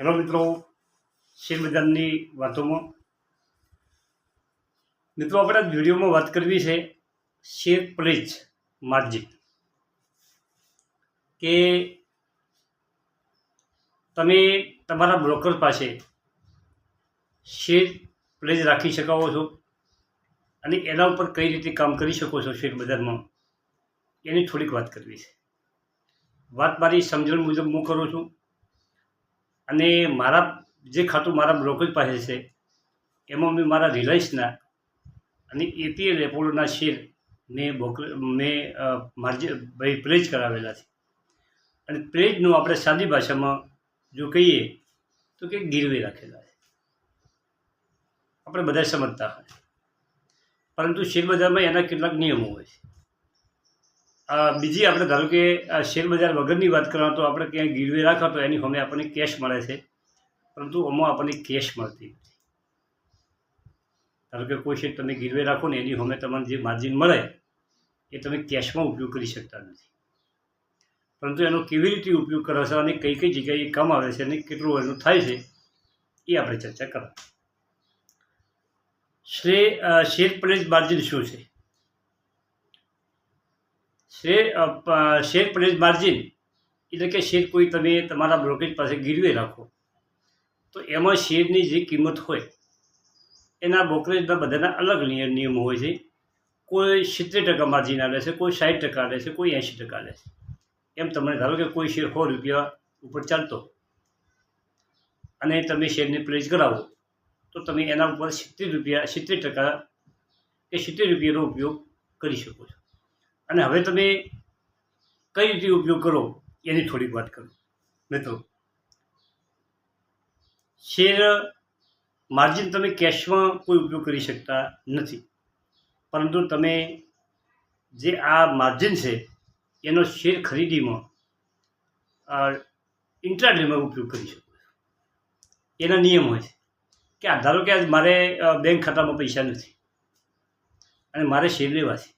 Hello મિત્રો, share બજારની વાતોમાં. મિત્રો, આપણે આ વિડીયોમાં વાત કરવી છે શેર પ્લેજ માર્જિન. કે તમે તમારા બ્રોકર પાસે શેર પ્લેજ રાખી શકાવો છો અને એના ઉપર કઈ રીતે કામ કરી શકો છો શેર બજારમાં, એની થોડીક વાત કરવી છે. વાત મારી સમજણ મુજબ હું કરું છું. અને મારા જે ખાતું મારા બ્રોકરેજ પાસે છે, એમાં મેં મારા રિલાયન્સના અને એપીએલ એપોલોના શેર મેં બોકર મેં માર્જિન ભાઈ પ્રેજ કરાવેલા છે. અને પ્રેજનું આપણે સાદી ભાષામાં જો કહીએ તો કે ગીરવે રાખેલા છે. આપણે બધા સમજતા હોય. પરંતુ શેર બજારમાં એના કેટલાક નિયમો હોય છે. બીજી આપણે ધારો કે શેર બજાર વગરની વાત કરવા તો આપણે ક્યાંય ગીરવે રાખો તો એની સામે આપણને કેશ મળે છે. પરંતુ આમાં આપણને કેશ મળતી ધારો કે કોઈ શેર તમે ગીરવે રાખો ને એની સામે તમને જે માર્જિન મળે, એ તમે કેશમાં ઉપયોગ કરી શકતા નથી. પરંતુ એનો કેવી રીતે ઉપયોગ કરો છો અને કઈ કઈ જગ્યાએ કામ આવે છે અને કેટલું એનું થાય છે, એ આપણે ચર્ચા કરો શ્રે શેર પ્લેસ માર્જિન શું છે? શેર શેર પ્રાઇસ માર્જિન, એટલે કે શેર કોઈ તમે તમારા બ્રોકરેજ પાસે ગીરવે રાખો, તો એમાં શેરની જે કિંમત હોય, એના બ્રોકરેજના બધાના અલગ નિય- નિયમો હોય છે. કોઈ સિત્તેર ટકા માર્જિન આવે છે, કોઈ સાઠ ટકા લે છે, કોઈ એંશી ટકા લે છે. એમ તમને ધારો કે કોઈ શેર સો રૂપિયા ઉપર ચાલતો અને તમે શેરની પ્રેસ કરાવો, તો તમે એના ઉપર સિત્તેર રૂપિયા, સિત્તેર ટકા કે સિત્તેર રૂપિયાનો ઉપયોગ કરી શકો છો. અને હવે તમે કઈ રીતે ઉપયોગ કરો એની થોડીક વાત કરું. મિત્રો શેર માર્જિન તમે કેશમાં કોઈ ઉપયોગ કરી શકતા નથી. પરંતુ તમે જે આ માર્જિન છે, એનો શેર ખરીદીમાં ઇન્ટ્રાડેમાં ઉપયોગ કરી શકો એના નિયમ હોય છે કે ધારો કે આજ મારે બેંક ખાતામાં પૈસા નથી અને મારે શેર લેવા છે.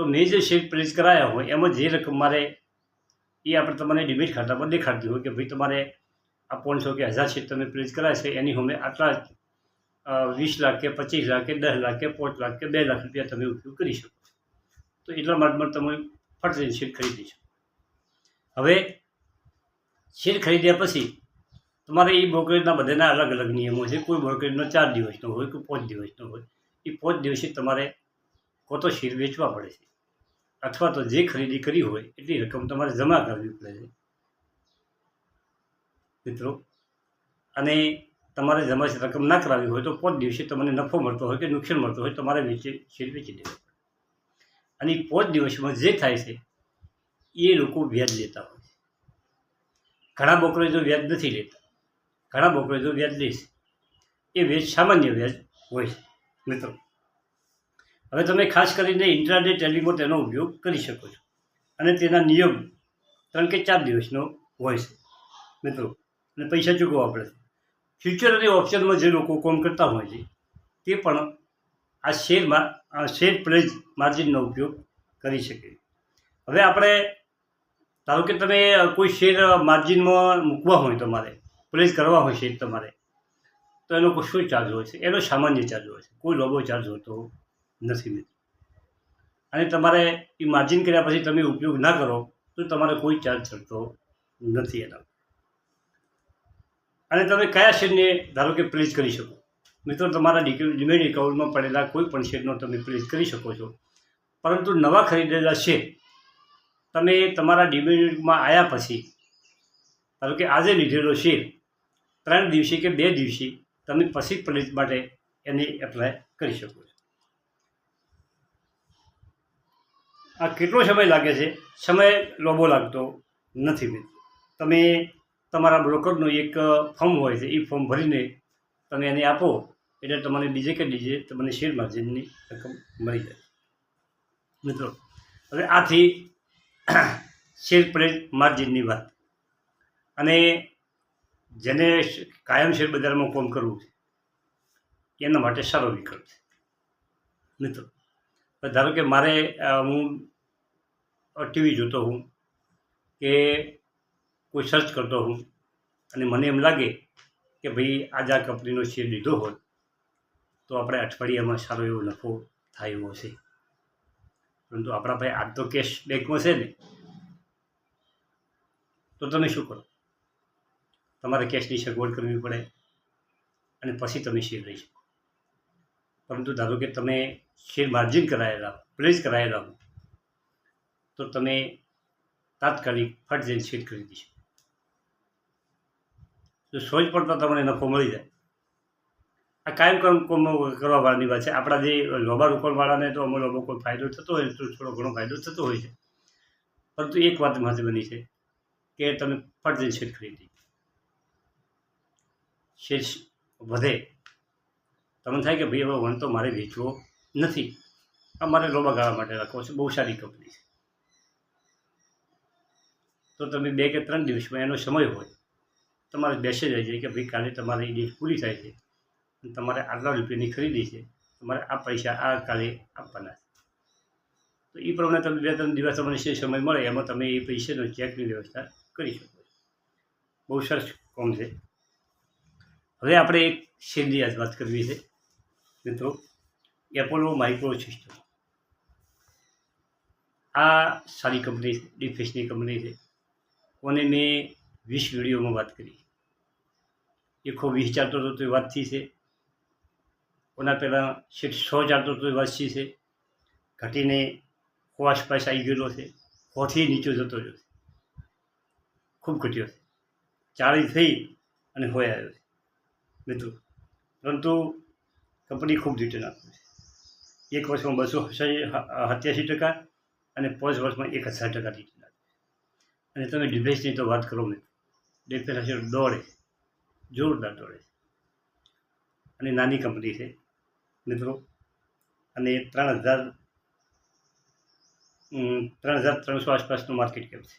તો મેં જે શેર પ્રેસ કરાયા હોય, એમાં જે રકમ મારે, એ આપણે તમારે ખાતા ખાતામાં દેખાડતી હોય કે ભાઈ તમારે આ પાંચસો કે હજાર શેર તમે પ્રેસ કરાયા છે, એની અમે આટલા વીસ લાખ કે પચીસ લાખ કે દસ લાખ કે પાંચ લાખ કે બે લાખ રૂપિયા તમે ઉપયોગ કરી શકો તો એટલા માટે તમે ફટ શેર ખરીદી શકો. હવે શેર ખરીદ્યા પછી તમારે એ બ્રોકરેજના બધાના અલગ અલગ નિયમો છે. કોઈ બ્રોકરેજનો ચાર દિવસનો હોય કોઈ પાંચ દિવસનો હોય એ પાંચ દિવસે તમારે કો શેર વેચવા પડે છે. અથવા તો જે ખરીદી કરી હોય, એટલી રકમ તમારે જમા કરવી પડે છે. મિત્રો, અને તમારે જમા રકમ ના કરાવી હોય તો પોત દિવસે તમને નફો મળતો હોય કે નુકસાન મળતો હોય, તમારે વેચી શેર વેચી દેવો અને પોત દિવસમાં જે થાય છે, એ લોકો વ્યાજ લેતા હોય છે. ઘણા બોકરેજો વ્યાજ નથી લેતા. ઘણા બોકરેજો વ્યાજ લે છે. એ વ્યાજ સામાન્ય વ્યાજ હોય છે. મિત્રો હવે તમે ખાસ કરીને ઇન્ટ્રાડે ટેલિમાં તેનો ઉપયોગ કરી શકો છો. અને તેના નિયમ ત્રણ કે ચાર દિવસનો હોય છે. મિત્રો, અને પૈસા ચૂકવવા પડે ફ્યુચર અને ઓપ્શનમાં જે લોકો કોમ કરતા હોય છે, તે પણ આ શેરમાં શેર પ્લેજ માર્જિનનો ઉપયોગ કરી શકે. હવે આપણે, ધારો કે તમે કોઈ શેર માર્જિનમાં મૂકવા હોય તમારે પ્લેસ કરવા હોય શેર તમારે, તો એનો શું ચાર્જ હોય છે? એનો સામાન્ય ચાર્જ હોય છે. કોઈ લોબો ચાર્જ હોતો નથી મિત્રો. અને તમારે એ માર્જિન કર્યા પછી તમે ઉપયોગ ના કરો, તો તમારે કોઈ ચાર્જ ચડતો નથી એના. અને તમે કયા શેરને, ધારો કે પ્લેસ કરી શકો. મિત્રો, તમારા ડિમેટ એકાઉન્ટમાં પડેલા કોઈ પણ શેરનો તમે પ્લેસ કરી શકો છો. પરંતુ નવા ખરીદેલા શેર તમે તમારા ડિમેટમાં આવ્યા પછી, ધારો કે આજે લીધેલો શેર, ત્રણ દિવસે કે બે દિવસે તમે પછી પ્લેસ માટે એને એપ્લાય કરી શકો છો. આ કેટલો સમય લાગે છે? સમય લોબો લાગતો નથી તમે તમારા બ્રોકરનું એક ફોર્મ હોય છે, એ ફોર્મ ભરીને તમે એને આપો, એટલે તમારે બીજે કે બીજે તમને શેર માર્જિનની રકમ મળી જાય. મિત્રો, હવે આથી શેર પ્રેટ માર્જિનની વાત. અને જેને કાયમ શેર બજારમાં ફોન કરવું છે, એના માટે સારો વિકલ્પ છે. મિત્રો ધારો કે મારે હું ટીવી જોતો હું કે કોઈ સર્ચ કરતો હું અને મને એમ લાગે કે ભાઈ આજ આ કંપનીનો શેર લીધો હોય તો આપણે અઠવાડિયામાં સારો એવો નફો થાય એવો છે પરંતુ આપણા ભાઈ આજ તો કેશ બેંકમાં છે ને, તો તમે શું કરો? તમારે કેશની સગવડ કરવી પડે અને પછી તમે શેર લઈ શકો. પરંતુ ધારો કે તમે શેર માર્જિન કરાયેલા પ્લેસ કરાયેલા તો તમે તાત્કાલિક ફટ જઈને શેર કરી દેશો. તો સોજ પડતા તમને નફો મળી જાય. આ કાયમ કર્મ કોમ કરવા વાળાની વાત છે. આપણા જે લોબા રોકડવાળાને તો અમુક લોકો કોઈ ફાયદો થતો હોય તો થોડો ઘણો ફાયદો થતો હોય છે. પરંતુ એક વાત મહત્વની છે કે તમે ફટ જઈને શેર ખરીદી શેર વધે. તમને થાય કે ભાઈ હવે વન તો મારે વેચવો નથી. આ મારે લોબા ગાળા માટે રાખવો છે. બહુ સારી કંપની છે. તો તમે બે કે ત્રણ દિવસમાં એનો સમય હોય. તમારે બેસે જાય છે કે ભાઈ કાલે તમારી એ ડેટ પૂરી થાય છે. તમારે આટલા રૂપિયાની ખરીદી છે. તમારે આ પૈસા આ કાલે આપવાના છે. તો એ પ્રમાણે તમે બે ત્રણ દિવસ તમને જે સમય મળે એમાં તમે એ પૈસાનો ચેકની વ્યવસ્થા કરી શકો બહુ સરસ કોમ છે. હવે આપણે એક શેરની આજ વાત કરવી છે. મિત્રો એપોલો માઇક્રો સિસ્ટમ આ સારી કંપની છે ડિફેન્સની કંપની છે. કોને મેં વીસ વિડીયોમાં વાત કરી. એ ખૂબ વીસ ચાલતો હતો તો એ વાતથી છે. કોના પહેલાં સીટ સો ચાલતો હતો એ વાતથી છે. ઘટીને સો આસપાસ આવી ગયેલો છે. સોથી નીચો જતો છે. ખૂબ ઘટ્યો છે. ચાળી થઈ અને હોય આવ્યો છે. મિત્રો, પરંતુ કંપની ખૂબ રિટર્ન આપ્યું છે. એક વર્ષમાં બસો સત્યાસી ટકા અને પાંચ વર્ષમાં એક હજાર ટકા રિટર્ન. અને તમે ડિફેન્સની તો વાત કરો મિત્રો ડિફેન્સ હશે દોડે. જોરદાર દોડે. અને નાની કંપની છે, મિત્રો. અને ત્રણ હજાર ત્રણ હજાર ત્રણસો આસપાસનું માર્કેટ કેપ છે.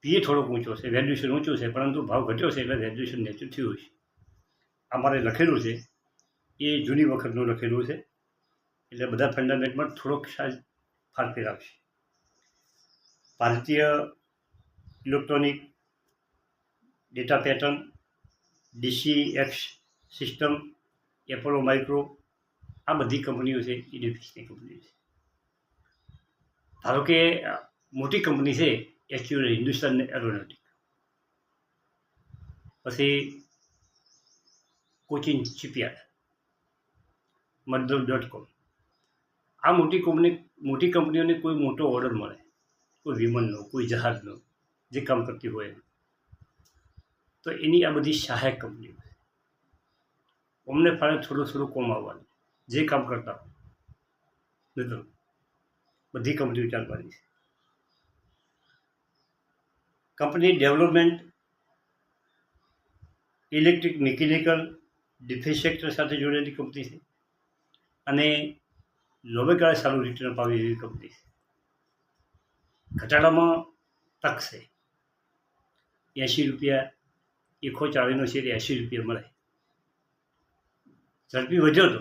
પીએ થોડોક ઊંચો છે વેલ્યુએશન ઊંચું છે, પરંતુ ભાવ ઘટ્યો છે એટલે વેલ્યુએશન નીચું થયું છે આ મારે લખેલું છે, એ જૂની વખતનું લખેલું છે. એટલે બધા ફંડામેન્ટમાં થોડોક સાજ ફારફેર આવશે. ભારતીય electronic data pattern, DC X system, Apollo micro, આ બધી કંપનીઓ છે, એ કંપનીઓ છે. ધારો કે, મોટી કંપની છે એક્ચ્યુઅલી હિન્દુસ્તાન એરોનોટિક. પછી કોચિન શિપયાર્ડ મધુર ડોટ કોમ. આ મોટી કંપની મોટી કંપનીઓને કોઈ મોટો ઓર્ડર મળે. કોઈ વિમાનનો, કોઈ જહાજનો, જે કામ કરતી હોય તો એની આ બધી સહાયક કંપનીઓ. અમને ફાળે થોડું થોડું કોમ આવવાનું, જે કામ કરતા હોય. મિત્રો બધી કંપનીઓ ચાલવાની છે. Company development, electric mechanical, defence sector સાથે જોડેલી કંપની છે. અને લાંબે સારું રિટર્ન અપાવી એવી કંપની છે. ઘટાડામાં તક છે. એંશી રૂપિયા એકો ચાળીનો શેર એંશી રૂપિયા મળે. ઝડપી વધ્યો હતો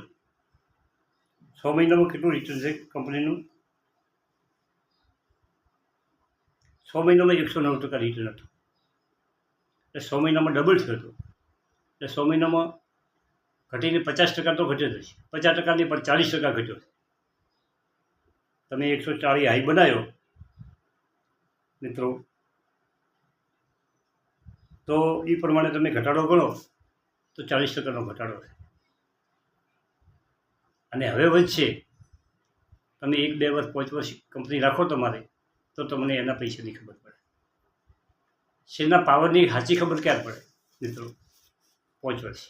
છ મહિનામાં કેટલું રિટર્ન છે કંપનીનું છ મહિનામાં એકસો નવ ટકા રિટર્ન હતું. એટલે છ મહિનામાં ડબલ થયો હતો. એટલે છ મહિનામાં ઘટીને પચાસ ટકા તો ઘટ્યો હશે. પચાસ ટકાની પણ ચાલીસ ટકા ઘટ્યો તમે એકસો ચાળીસ હાઈ બનાવ્યો મિત્રો. તો એ પ્રમાણે તમે ઘટાડો ગણો, તો ચાલીસ ટકાનો ઘટાડો છે અને હવે વધશે. તમે એક, બે વર્ષ, પાંચ વર્ષ કંપની રાખો તમારે, તો તમને એના પૈસાની ખબર પડે. શેરના પાવરની સાચી ખબર ક્યારે પડે, મિત્રો? પાંચ વર્ષ.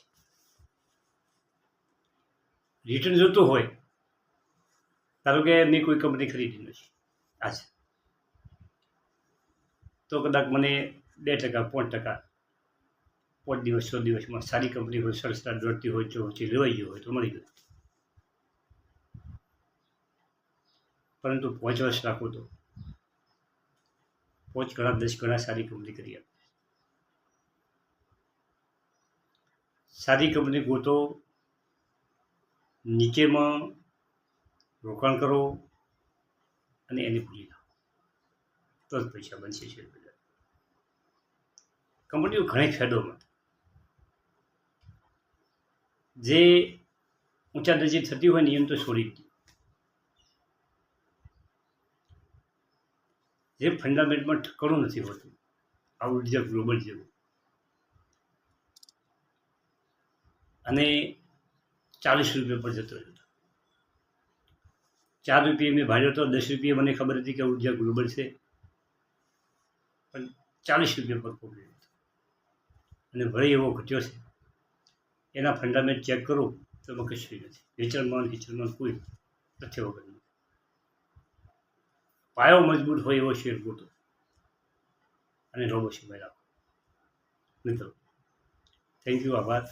રિટર્ન જોતું હોય, ધારો કે મેં કોઈ કંપની ખરીદી નથી. આજે. તો કદાચ મને બે ટકા, પાંચ ટકા, પાંચ દિવસ, છ દિવસમાં સારી કંપની હોય સરસતા દોડતી હોય, જો જે લેવાઈ ગયું હોય તો મળી ગયું. પરંતુ પાંચ વર્ષ રાખો તો. પાંચ ગણા, દસ ગણા સારી કંપની કરી આપે. સારી કંપની ગોતો, નીચેમાં રોકાણ કરો અને એને ભૂલી જાઓ તો જ પૈસા બનશે બજાર કંપનીઓ ઘણી ફેડોમાં જે ઊંચા દરજે થતી હોય નિયમ તો છોડી જ જે ફંડામેન્ટમાં ઠકણું નથી હોતું. આ ઊર્જા ગ્લોબલ જેવું. અને ચાલીસ રૂપિયા પર જતો રહ્યો ચાર રૂપિયા મેં ભાડ્યો હતો, દસ રૂપિયા મને ખબર હતી કે ઊર્જા ગ્લોબલ છે. પણ ચાલીસ રૂપિયા પર પકડ્યો અને વળી એવો ઘટ્યો છે. એના ફંડામેન્ટ ચેક કરું તો એમાં કશું નથી. નેચરમાં નેચરમાં કોઈ તથ્ય વગરનું પાયો મજબૂત હોય એવો શેર ગોતો. અને રોબો સિવાય રાખો. મિત્રો થેન્ક યુ આભાર.